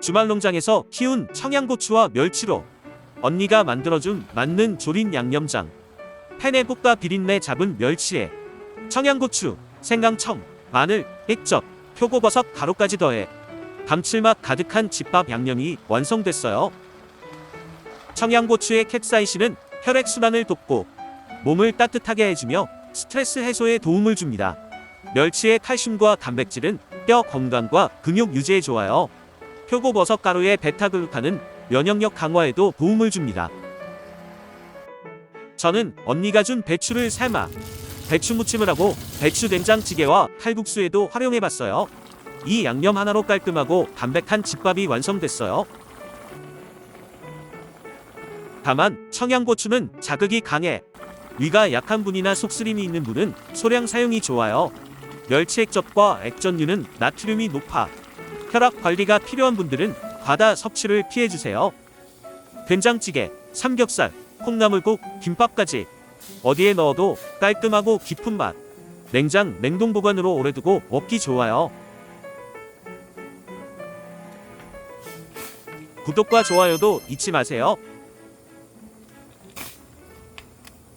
주말 농장에서 키운 청양고추와 멸치로 언니가 만들어준 맞는 조린 양념장. 팬에 볶아 비린내 잡은 멸치에 청양고추, 생강청, 마늘, 액젓, 표고버섯 가루까지 더해 감칠맛 가득한 집밥 양념이 완성됐어요. 청양고추의 캡사이신은 혈액 순환을 돕고 몸을 따뜻하게 해주며 스트레스 해소에 도움을 줍니다. 멸치의 칼슘과 단백질은 뼈 건강과 근육 유지에 좋아요. 표고버섯 가루의 베타글루칸은 면역력 강화에도 도움을 줍니다. 저는 언니가 준 배추를 삶아 배추 무침을 하고 배추 된장찌개와 칼국수에도 활용해봤어요. 이 양념 하나로 깔끔하고 담백한 집밥이 완성됐어요. 다만 청양고추는 자극이 강해 위가 약한 분이나 속쓰림이 있는 분은 소량 사용이 좋아요. 멸치 액젓과 액젓류는 나트륨이 높아 혈압 관리가 필요한 분들은 과다 섭취를 피해 주세요. 된장찌개, 삼겹살, 콩나물국, 김밥까지 어디에 넣어도 깔끔하고 깊은 맛. 냉장, 냉동 보관으로 오래 두고 먹기 좋아요. 구독과 좋아요도 잊지 마세요.